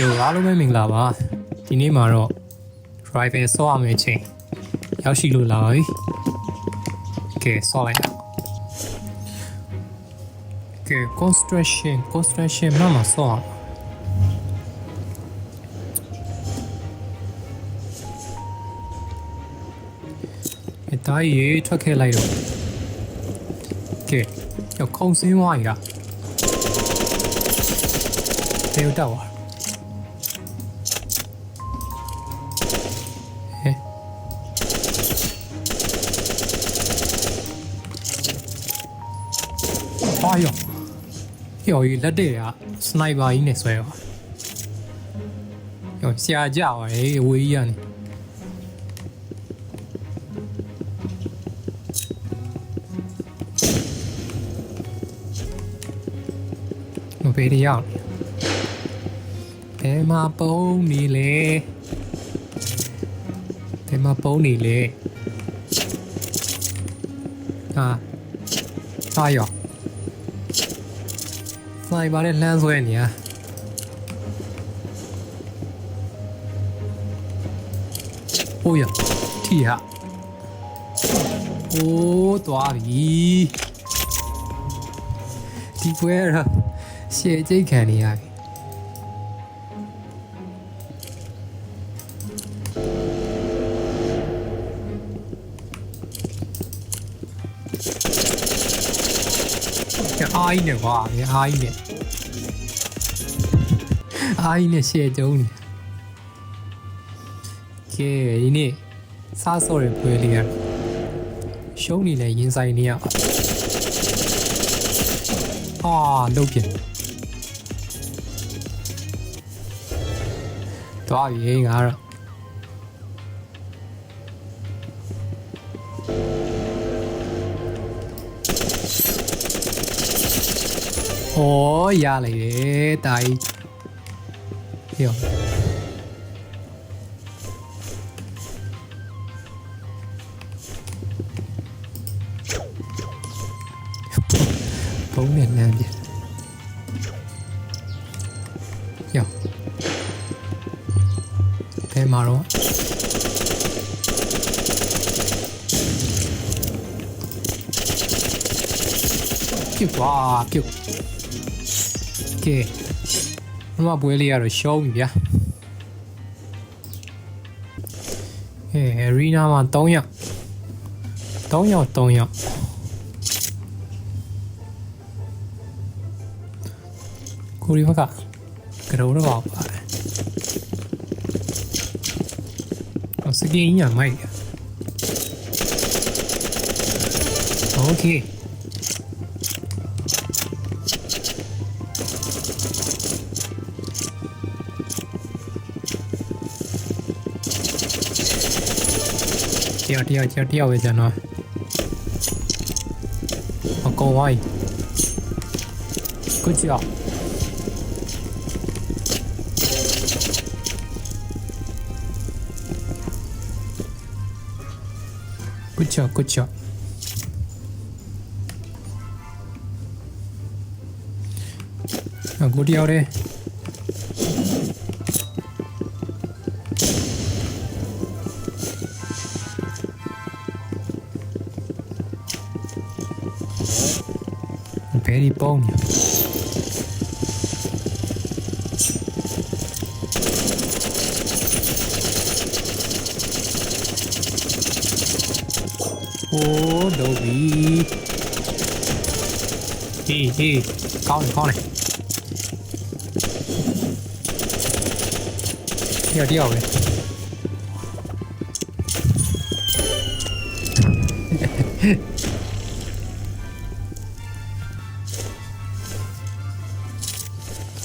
Yo အားလုံးပဲမင်္ဂလာပါဒီနေ့မှာတော့ driver ဆော့ရမယ့်အချိန်ရောက်ရှိလို့လာပါပြီကဲဆော့လိုက်အောင်ကဲ construction construction မှာမှာဆော့အောင်အတိုင်းရေထွက်ခဲ့လိုက်တော့ကဲရောက်ခုံစင်းဝါးရတေတော့တော့ဟဲ့ ဟာယောယောကြီးလက်တဲ့ကစနိုက်ပါကြီးနဲ့ဆွဲပါယောဆရာကြပါလေအဝေးကြီးကနေမပေးရအောင်ဘယ်မှာပုံနေလဲဘယ်မှာပုံနေလဲဟာဟာယောစ နိုက်ပါနဲ့လှမ်းဆွဲနေရဟိုးရထီဟာโอ้သွားပြီဒီပွဲတော့ရှေ့ကျိတ်ခံနေရပြီအားကြီးနဲ့ကွာအားကြီးနဲ့ အားကြီးနဲ့ရှေ့ကျုံးနေကဲဒီနေ့စားစော်ရပွဲလေးရရှုံးနေလဲရင်ဆိုင်နေရအာလုတ်ပြန်တော့ရေငါတော့โอ้ရလိုက်တယ်တာကြီး hiểu. Vốn miền Nam vậy hiểu. Thế mà luôn cute, wow, cute. Okay. ပြုတ်ကဲမမပွဲလေးရတော့ရှုံးပြီဗျာအဲအရီနာမှာ3ယောက်3ယောက်3ယောက်ကိုရီဘက်ကကရောတော့ပါပါတယ်။အော်စကင်းညာမိုက်။ Okay တရားတ ยวเที่ยวเที่ยวเที่ยวไปจะหน่อยあ怖い口だ口は口はあゴリアレ переполнен. Ô, đồ bị Hi hi Con này, con này Điều điều này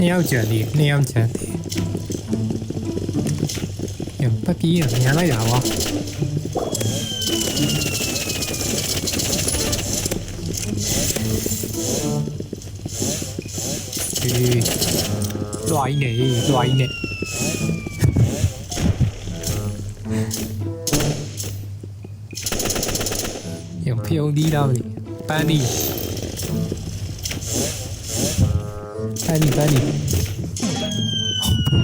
နှစ်ယောက်ကြံသေးနှစ်ယောက်ကြံသေးညပတ်ပြေးရညာလိုက်တာကွာအေးလွှာကြီးနေလွှာကြီးနေညပြုံးသီးတော့မလို့ပန်းဒီ ပန်းဒီပန်းဒီ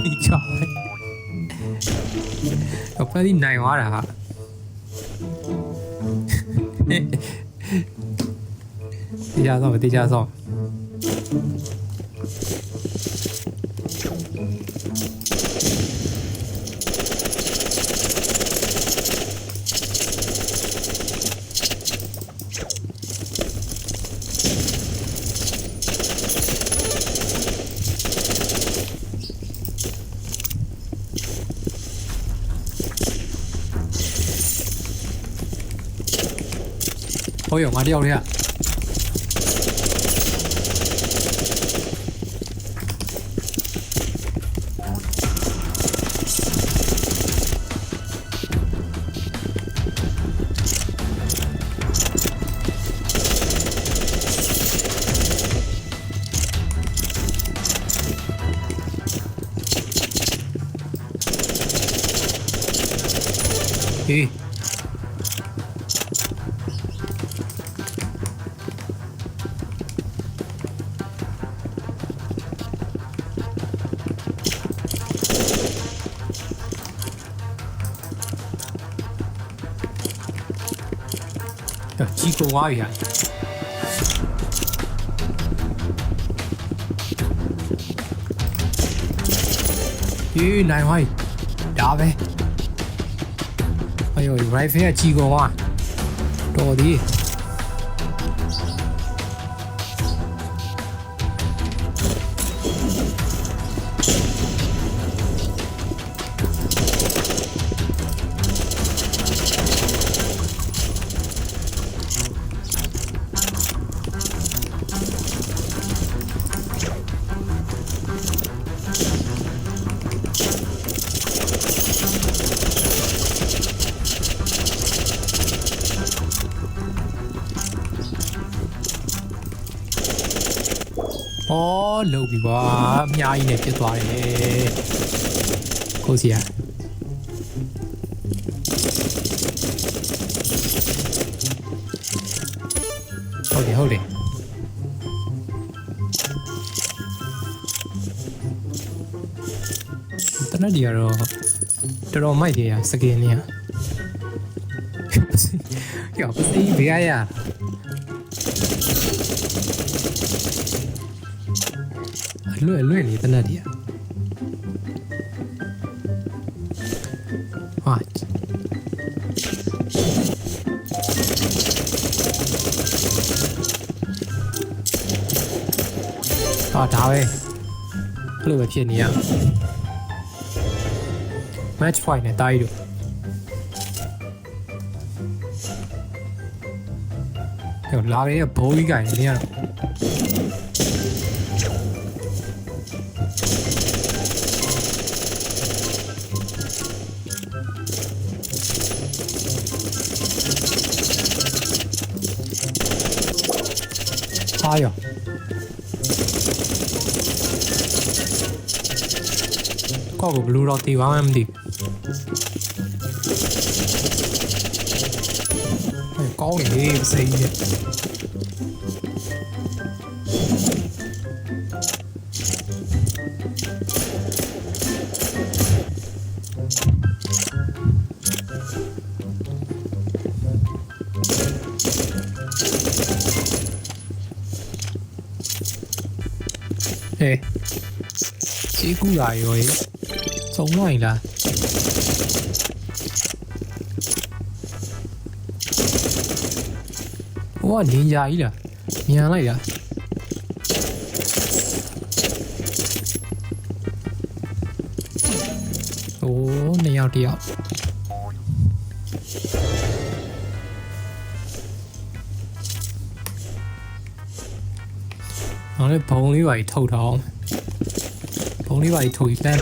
ဒီချောင်းတော့ပန်းဒီနိုင်သွားတာဟာတရားဆောင်တရားဆောင် 好用啊，料的呀。people này hoài, đã về. Ôi ôi, right phía chi của. Đồ đi. လုံပြီကွာအများကြီးနဲ့ဖြစ်သွားတယ်ကိုစီယာဟုတ်တယ်ဟုတ်တယ်တနက်ဒီကတော့တော်တော်မိုက်တယ်ရစကင်နေရယောပစီဘေးရရ လွယ်လွယ်လေးတနက်ဒီရဟာဟာဒါပဲအဲ့လိုပဲဖြစ်နေရ match point နဲ့တားရီတို့ဟိုလာရဲဘိုးကြီးကင်နေ 아야. có của Blue Roti báo em đi có cái gì vậy ကူလာရောရေစုံလိုက်လားဟိုကလင်းကြာကြီးလားမြန်လိုက်လားโอ้နှစ်ယောက်တစ်ယောက်။ဟောလေဘုံလေးပါကြီးထုတ်ထားအောင် งดีกว่าไอ้ถุยแม่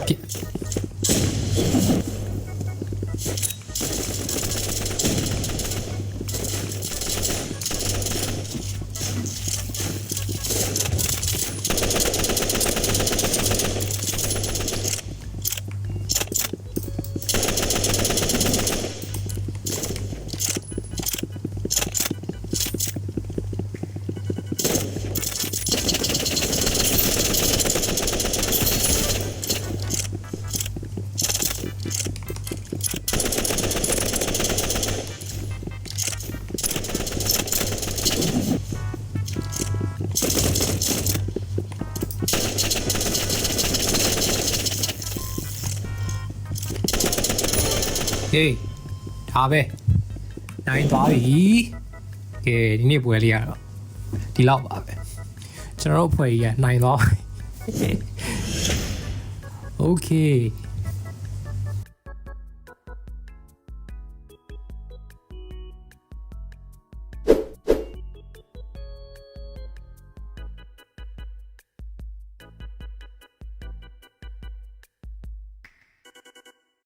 ဟေးဒါပဲနိုင်သွားပြီကဲဒီနေ့ပွဲလေးရတော့ဒီလောက်ပါပဲကျွန်တော်တို့ဖွဲ့ကြီးကနိုင်သွားပြီ Okay